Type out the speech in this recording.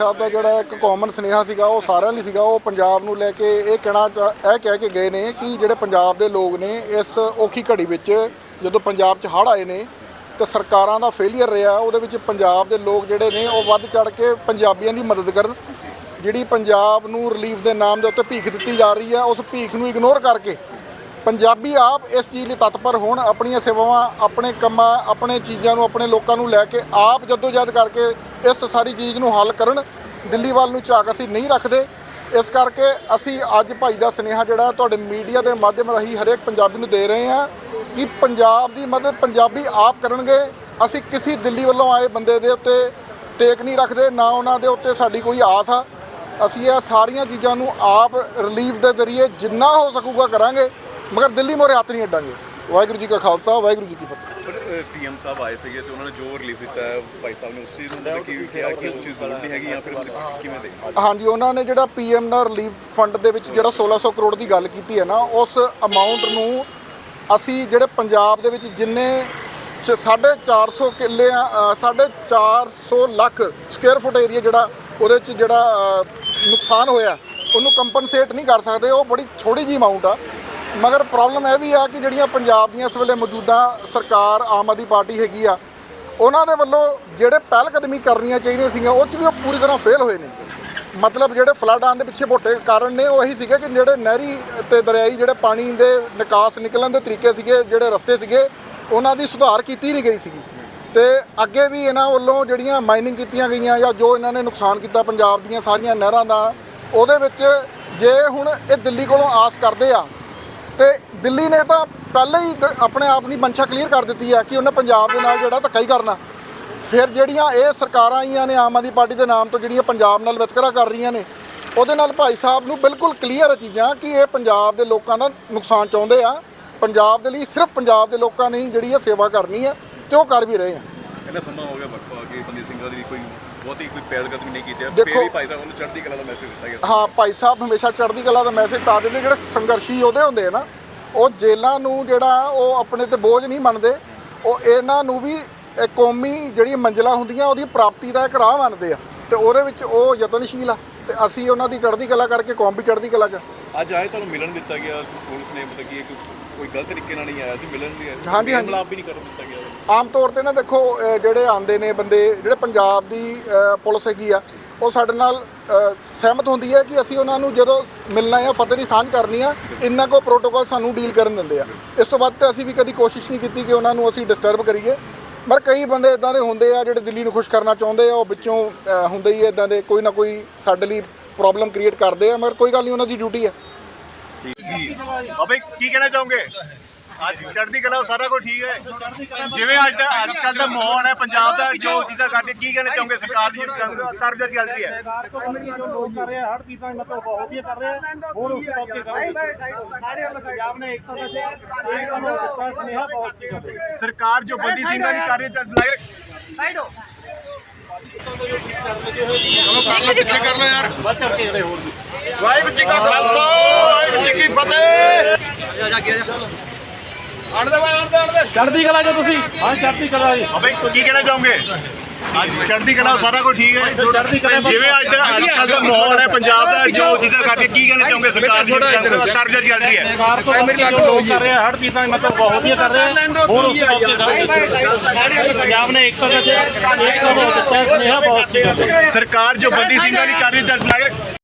ਸਾਹਿਬ ਦਾ ਜਿਹੜਾ ਇੱਕ ਕਾਮਨ ਸੁਨੇਹਾ ਸੀਗਾ, ਉਹ ਸਾਰਿਆਂ ਲਈ ਸੀਗਾ, ਉਹ ਪੰਜਾਬ ਨੂੰ ਲੈ ਕੇ ਇਹ ਕਹਿਣਾ ਚਾ- ਇਹ ਕਹਿ ਕੇ ਗਏ ਨੇ ਕਿ ਜਿਹੜੇ ਪੰਜਾਬ ਦੇ ਲੋਕ ਨੇ ਇਸ ਔਖੀ ਘੜੀ ਵਿੱਚ ਜਦੋਂ ਪੰਜਾਬ 'ਚ ਹੜ੍ਹ ਆਏ ਨੇ, ਤੇ ਸਰਕਾਰਾਂ ਦਾ ਫੇਲਿਅਰ ਰਿਹਾ, ਉਹਦੇ ਵਿੱਚ ਪੰਜਾਬ ਦੇ ਲੋਕ ਜਿਹੜੇ ਨੇ, ਉਹ ਵੱਧ ਚੜ ਕੇ ਪੰਜਾਬੀਆਂ ਦੀ ਮਦਦ ਕਰਨ। ਜਿਹੜੀ ਪੰਜਾਬ ਨੂੰ ਰਿਲੀਫ ਦੇ ਨਾਮ ਦੇ ਉੱਤੇ ਭੀਖ ਦਿੱਤੀ ਜਾ ਰਹੀ ਹੈ, ਉਸ ਭੀਖ ਨੂੰ ਇਗਨੋਰ ਕਰਕੇ ਪੰਜਾਬੀ ਆਪ ਇਸ ਚੀਜ਼ ਲਈ ਤਤਪਰ ਹੋਣ, ਆਪਣੀਆਂ ਸੇਵਾਵਾਂ, ਆਪਣੇ ਕੰਮਾਂ, ਆਪਣੇ ਚੀਜ਼ਾਂ ਨੂੰ, ਆਪਣੇ ਲੋਕਾਂ ਨੂੰ ਲੈ ਕੇ ਆਪ ਜਦੋਜਹਿਦ ਕਰਕੇ ਇਸ ਸਾਰੀ ਚੀਜ਼ ਨੂੰ ਹੱਲ ਕਰਨ ਦਿੱਲੀ ਵੱਲ ਨੂੰ ਝਾਕ ਅਸੀਂ ਨਹੀਂ ਰੱਖਦੇ। ਇਸ ਕਰਕੇ ਅਸੀਂ ਅੱਜ ਭਾਈ ਦਾ ਸੁਨੇਹਾ ਜਿਹੜਾ ਤੁਹਾਡੇ ਮੀਡੀਆ ਦੇ ਮਾਧਿਅਮ ਰਾਹੀਂ ਹਰੇਕ ਪੰਜਾਬੀ ਨੂੰ ਦੇ ਰਹੇ ਹਾਂ ਕਿ ਪੰਜਾਬ ਦੀ ਮਦਦ ਪੰਜਾਬੀ ਆਪ ਕਰਨਗੇ। ਅਸੀਂ ਕਿਸੇ ਦਿੱਲੀ ਵੱਲੋਂ ਆਏ ਬੰਦੇ ਦੇ ਉੱਤੇ ਟੇਕ ਨਹੀਂ ਰੱਖਦੇ, ਨਾ ਉਹਨਾਂ ਦੇ ਉੱਤੇ ਸਾਡੀ ਕੋਈ ਆਸ ਆ। ਅਸੀਂ ਇਹ ਸਾਰੀਆਂ ਚੀਜ਼ਾਂ ਨੂੰ ਆਪ ਰਿਲੀਫ ਦੇ ਜ਼ਰੀਏ ਜਿੰਨਾ ਹੋ ਸਕੂਗਾ ਕਰਾਂਗੇ। ਮਗਰ ਦਿੱਲੀ ਮੋਰੇ ਹੱਥ ਨਹੀਂ ਅੱਡਾਂਗੇ। ਵਾਹਿਗੁਰੂ ਜੀ ਕਾ ਖਾਲਸਾ ਵਾਹਿਗੁਰੂ ਜੀ ਕੀ ਫਤਿਹ। ਪਰ ਪੀਐਮ ਸਾਹਿਬ ਆਏ ਸੀਗੇ ਤੇ ਉਹਨਾਂ ਨੇ ਜੋ ਰਿਲੀਫ ਦਿੱਤਾ ਹੈ ਭਾਈ ਸਾਹਿਬ ਨੇ ਉਸ ਚੀਜ਼ ਨੂੰ ਮਤਲਬ ਕਿ ਕਿਹਾ ਕਿ ਉਸ ਚੀਜ਼ ਜ਼ਰੂਰ ਨਹੀਂ ਹੈਗੀ ਜਾਂ ਫਿਰ ਕਿਵੇਂ ਦੇ ਹਾਂਜੀ ਉਹਨਾਂ ਨੇ ਜਿਹੜਾ ਪੀਐਮ ਦਾ ਰਿਲੀਫ ਫੰਡ ਦੇ ਵਿੱਚ ਜਿਹੜਾ 1600 ਕਰੋੜ ਦੀ ਗੱਲ ਕੀਤੀ ਹੈ ਨਾ ਉਸ ਅਮਾਉਂਟ ਨੂੰ ਅਸੀਂ ਜਿਹੜੇ ਪੰਜਾਬ ਦੇ ਵਿੱਚ ਜਿੰਨੇ 450 ਕਿੱਲੇ ਆ, ਅ, ਸਾਢੇ 400 ਲੱਖ ਸਕੁਅਰ ਫੁੱਟ ਏਰੀਆ ਜਿਹੜਾ ਉਹਦੇ ਵਿੱਚ ਜਿਹੜਾ ਅ, ਨੁਕਸਾਨ ਹੋਇਆ ਉਹਨੂੰ ਕੰਪਨਸੇਟ ਨਹੀਂ ਕਰ ਸਕਦੇ ਉਹ ਬੜੀ ਥੋੜੀ ਜੀ ਅਮਾਉਂਟ ਆ। ਮਗਰ ਪ੍ਰੋਬਲਮ ਇਹ ਵੀ ਆ ਕਿ ਜਿਹੜੀਆਂ ਪੰਜਾਬ ਦੀਆਂ ਇਸ ਵੇਲੇ ਮੌਜੂਦਾ ਸਰਕਾਰ ਆਮ ਆਦਮੀ ਪਾਰਟੀ ਹੈਗੀ ਆ, ਉਹਨਾਂ ਦੇ ਵੱਲੋਂ ਜਿਹੜੇ ਪਹਿਲ ਕਦਮੀ ਕਰਨੀਆਂ ਚਾਹੀਦੀਆਂ ਸੀਗੀਆਂ, ਉਹ 'ਚ ਵੀ ਉਹ ਪੂਰੀ ਤਰ੍ਹਾਂ ਫੇਲ ਹੋਏ ਨੇ। ਮਤਲਬ ਜਿਹੜੇ ਫਲੱਡ ਆਉਣ ਦੇ ਪਿੱਛੇ ਮੋਟੇ ਕਾਰਨ ਨੇ, ਉਹ ਇਹੀ ਸੀਗੇ ਕਿ ਜਿਹੜੇ ਨਹਿਰੀ ਤੇ ਦਰਿਆਈ ਜਿਹੜੇ ਪਾਣੀ ਦੇ ਨਿਕਾਸ ਨਿਕਲਣ ਦੇ ਤਰੀਕੇ ਸੀਗੇ, ਜਿਹੜੇ ਰਸਤੇ ਸੀਗੇ, ਉਹਨਾਂ ਦੀ ਸੁਧਾਰ ਕੀਤੀ ਨਹੀਂ ਗਈ ਸੀਗੀ। ਤੇ ਅੱਗੇ ਵੀ ਇਹਨਾਂ ਵੱਲੋਂ ਜਿਹੜੀਆਂ ਮਾਈਨਿੰਗ ਕੀਤੀਆਂ ਗਈਆਂ ਜਾਂ ਜੋ ਇਹਨਾਂ ਨੇ ਨੁਕਸਾਨ ਕੀਤਾ ਪੰਜਾਬ ਦੀਆਂ ਸਾਰੀਆਂ ਨਹਿਰਾਂ ਦਾ, ਉਹਦੇ ਵਿੱਚ ਜੇ ਹੁਣ ਇਹ ਦਿੱਲੀ ਕੋਲੋਂ ਆਸ ਕਰਦੇ ਆ ਤੇ ਦਿੱਲੀ ਨੇ ਤਾਂ ਪਹਿਲਾਂ ਹੀ ਦ- ਆਪਣੇ ਆਪ ਦੀ ਮੰਸ਼ਾ ਕਲੀਅਰ ਕਰ ਦਿੱਤੀ ਆ ਕਿ ਉਹਨੇ ਪੰਜਾਬ ਦੇ ਨਾਲ ਜਿਹੜਾ ਧੱਕਾ ਹੀ ਕਰਨਾ। ਫਿਰ ਜਿਹੜੀਆਂ ਇਹ ਸਰਕਾਰਾਂ ਆਈਆਂ ਨੇ ਆਮ ਆਦਮੀ ਪਾਰਟੀ ਦੇ ਨਾਮ ਤੋਂ ਜਿਹੜੀਆਂ ਪੰਜਾਬ ਨਾਲ ਵਿਤਕਰਾ ਕਰ ਰਹੀਆਂ ਨੇ, ਉਹਦੇ ਨਾਲ ਭਾਈ ਸਾਹਿਬ ਨੂੰ ਬਿਲਕੁਲ ਕਲੀਅਰ ਹੈ ਚੀਜ਼ਾਂ ਕਿ ਇਹ ਪੰਜਾਬ ਦੇ ਲੋਕਾਂ ਦਾ ਨੁਕਸਾਨ ਚਾਹੁੰਦੇ ਆ। ਪੰਜਾਬ ਦੇ ਲਈ ਸਿਰਫ ਪੰਜਾਬ ਦੇ ਲੋਕਾਂ ਨੇ ਹੀ ਜਿਹੜੀ ਇਹ ਸੇਵਾ ਕਰਨੀ ਆ ਤੇ ਉਹ ਕਰ ਵੀ ਰਹੇ ਆ। ਇਹਨਾਂ ਸਮਾਂ ਹੋ ਗਿਆ ਵਕਫਾ ਕਿ ਬੰਦੀ ਸਿੰਘਾਂ ਦੀ ਕੋਈ ਬਹੁਤੀ ਕੋਈ ਪਹਿਲ ਕਦਮੀ ਨਹੀਂ ਕੀਤੀ। ਹੈ ਦੇਖੋ- ਫਿਰ ਵੀ ਭਾਈ ਸਾਹਿਬ ਨੂੰ ਚੜ੍ਹਦੀ ਕਲਾ ਦਾ ਮੈਸੇਜ ਦਿੱਤਾ ਗਿਆ ਹਾਂ ਭਾਈ ਸਾਹਿਬ ਹਮੇਸ਼ਾ ਚੜ੍ਹਦੀ ਕਲਾ ਦਾ ਮੈਸੇਜ ਤਾਂ ਦਿੰਦੇ ਜਿਹੜੇ ਸੰਘਰਸ਼ੀ ਯੋਧੇ ਹੁੰਦੇ ਆ ਨਾ ਉਹ ਜੇਲਾਂ ਨੂੰ ਜਿਹੜਾ ਉਹ ਆਪਣੇ ਤੇ ਬੋਝ ਨਹੀਂ ਮੰਨਦੇ। ਉਹ ਇਹਨਾਂ ਨੂੰ ਵੀ ਇਹ ਕੌਮੀ ਜਿਹੜੀ ਮੰਜ਼ਿਲਾਂ ਹੁੰਦੀਆਂ ਉਹਦੀ ਪ੍ਰਾਪਤੀ ਦਾ ਇੱਕ ਰਾਹ ਮੰਨਦੇ ਆ। ਤੇ ਉਹਦੇ ਵਿੱਚ ਉਹ ਯਤਨਸ਼ੀਲ ਆ। ਤੇ ਅਸੀਂ ਉਹਨਾਂ ਦੀ ਚੜ੍ਹਦੀ ਕਲਾ ਕਰਕੇ ਕੌਮ ਵੀ ਚੜ੍ਹਦੀ ਕਲਾ 'ਚ ਆ। ਅੱਜ ਆਏ ਤੁਹਾਨੂੰ ਮਿਲਣ ਦਿੱਤਾ ਗਿਆ ਪੁਲਿਸ ਨੇ ਮਤਲਬ ਕਿ ਇਹ ਕੋਈ ਗਲਤ ਤਰੀਕੇ ਨਾਲ ਨਹੀਂ ਆਇਆ ਸੀ ਮਿਲਣ ਨਹੀਂ ਆਇਆ ਹਾਂਜੀ, ਹਾਂਜੀ। ਮਲਾਪ ਵੀ ਨਹੀਂ ਕਰਨ ਦਿੱਤਾ ਗਿਆ। ਆਮ ਤੌਰ ਤੇ ਨਾ ਦੇਖੋ ਅਹ ਜਿਹੜੇ ਆਂਦੇ ਨੇ ਬੰਦੇ ਜਿਹੜੇ ਪੰਜਾਬ ਦੀ ਅਹ ਪੁਲਿਸ ਹੈਗੀ ਆ ਉਹ ਸਾਡੇ ਨਾਲ ਅਹ ਸਹਿਮਤ ਹੁੰਦੀ ਹੈ ਕਿ ਅਸੀਂ ਉਹਨਾਂ ਨੂੰ ਜਦੋਂ ਮਿਲਣਾ ਜਾਂ ਫਤਿਹ ਦੀ ਸਾਂਝ ਕਰਨੀ ਆ ਇੰਨਾ ਕੋ ਪ੍ਰੋਟੋਕਾਲ ਸਾਨੂੰ ਡੀਲ ਕਰਨ ਦਿੰਦੇ ਆ। ਇਸ ਤੋਂ ਬਾਅਦ ਤੇ ਅਸੀਂ ਵੀ ਕਦੀ ਕੋਸ਼ਿਸ਼ ਨਹੀਂ ਕੀਤੀ ਕਿ ਉਹਨਾਂ ਨੂੰ ਅਸੀਂ ਡਿਸਟਰਬ ਕਰੀਏ। ਪਰ ਕਈ ਬੰਦੇ ਇਦਾਂ ਦੇ ਹੁੰਦੇ ਆ ਜਿਹੜੇ ਦਿੱਲੀ ਨੂੰ ਖੁਸ਼ ਕਰਨਾ ਚਾਹੁੰਦੇ ਆ ਉਹ ਵਿੱਚੋਂ ਅਹ ਹੁੰਦੇ ਹੀ ਇਦਾਂ ਦੇ ਕੋਈ ਨਾ ਕੋਈ ਸਾਡੇ ਲਈ ਪ੍ਰੋਬਲਮ ਕ੍ਰੀਏਟ ਕਰਦੇ ਆ ਮਗਰ ਕੋਈ ਗੱਲ ਨਹੀਂ ਉਹਨਾਂ ਦੀ ਡਿਊਟੀ ਹੈ ਅਬੇ ਕੀ ਕਹਿਣਾ ਚਾਹੋਗੇ? ਅੱਜ ਚੜ੍ਹਦੀ ਕਲਾ ਸਾਰਾ ਕੁਝ ਠੀਕ ਹੈ। ਜਿਵੇਂ ਅੱਜ ਦਾ ਅੱਜ ਕੱਲ ਦਾ ਮਾਹੌਲ ਹੈ, ਪੰਜਾਬ ਦਾ ਜੋ ਚੀਜ਼ਾਂ ਕਰਦੇ, ਕੀ ਕਹਿਣਾ ਚਾਹੋਗੇ? ਸਰਕਾਰ ਦੀ ਕਰਜ਼ਾ ਚੱਲ ਰਹੀ ਹੈ ਸਰਕਾਰ ਜੋ ਲੋਕ ਕਰ ਰਹੇ ਹਰ ਚੀਜ਼ਾਂ ਮਤਲਬ ਬਹੁਤ ਵਧੀਆ ਕਰ ਰਹੇ ਹੋਰ ਉਸ ਤੋਂ ਅੱਗੇ ਸਾਰੇ ਪੰਜਾਬ ਨੇ ਏਕਤਾ ਦਾ ਏਕਤਾ ਨੂੰ ਸੁਨੇਹਾ ਬਹੁਤ ਸਰਕਾਰ ਜੋ ਬੰਦੀ ਸਿੰਘਾਂ ਦੀ ਕਰ ਰਹੀ ਹੈ ਚੱਲ ਪਿੱਛੇ ਕਰ ਲੋ ਯਾਰ। ਕੇ ਵਾਹਿਗੁਰੂ ਜੀ ਕਾ ਖਾਲਸਾ ਵਾਹਿਗੁਰੂ ਜੀ ਕੀ ਫਤਿਹ। ਚੜ੍ਹਦੀ ਕਲਾ ਜੋ ਤੁਸੀਂ। ਹਾਂ ਚੜ੍ਹਦੀ ਕਲਾ ਜੀ। ਅਬੇ ਕੀ ਕਹਿਣਾ ਚਾਹੋਗੇ? ਅੱਜ ਚੜ੍ਹਦੀ ਕਲਾ ਸਾਰਾ ਕੁਝ ਠੀਕ ਹੈ। ਚੜ੍ਹਦੀ ਕਲਾ ਜਿਵੇਂ ਅੱਜ ਦਾ ਅੱਜ ਕੱਲ ਦਾ ਮਾਹੌਲ ਹੈ ਪੰਜਾਬ ਦਾ ਜੋ ਚੀਜ਼ਾਂ ਕਰਦੇ ਕੀ ਕਹਿਣਾ ਚਾਹੋਗੇ ਸਰਕਾਰ ਦੀ ਕਰਜ਼ਾ ਚੱਲ ਰਹੀ ਹੈ। ਸਰਕਾਰ ਤੋਂ ਲੋਕ ਕਰ ਰਹੇ ਆ ਹਰ ਚੀਜ਼ਾਂ ਮਤਲਬ ਬਹੁਤ ਵਧੀਆ ਕਰ ਰਹੇ ਆ। ਹੋਰ ਉਸ ਤੋਂ ਅੱਗੇ ਕਰੋ ਪੰਜਾਬ ਨੇ ਏਕਤਾ ਦਾ ਏਕਤਾ ਦਾ ਦਿੱਤਾ ਸੁਨੇਹਾ ਬਹੁਤ ਰਹੀ ਹੈ ਸਰਕਾਰ ਜੋ ਬੰਦੀ ਸਿੰਘਾਂ ਦੀ ਕਰ ਰਹੀ ਹੈ ਚੱਲ